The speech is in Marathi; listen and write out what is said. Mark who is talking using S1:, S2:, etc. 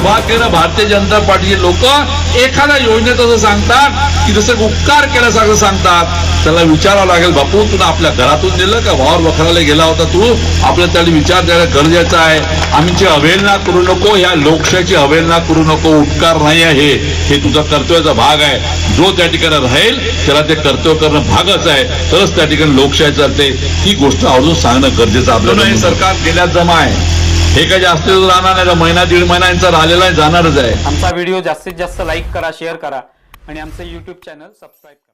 S1: दुर्भाग्यानं भारतीय जनता पार्टीचे लोक एखाद्या योजनेत असं सांगतात की जसं उपकार केल्यासारखं सांगतात. त्याला विचारावं लागेल बापू तुला आपल्या घरातून दिलं का? वावर वखराला गेला होता तू. आपल्याला त्याला विचार द्यायला गरजेचं आहे. आमची अवहेलना करू नको ह्या लोकशाहीची अवहेलना करू नको. उपकार नाही आहे. हे तुझा कर्तव्याचा भाग आहे. जो त्या ठिकाणी राहील त्याला ते कर्तव्य करणं भागच आहे. तरच त्या ठिकाणी लोकशाही चालते. ही गोष्ट आवर्जून सांगणं गरजेचं आपल्याला. हे सरकार गेल्यात जमा आहे. हे काय जास्तीत राहणार नाही तर महिना दीड महिना यांचा राहिलेला जाणारच आहे.
S2: आमचा व्हिडिओ जास्तीत जास्त लाईक करा शेअर करा आणि आमचं युट्यूब चॅनल सबस्क्राईब करा.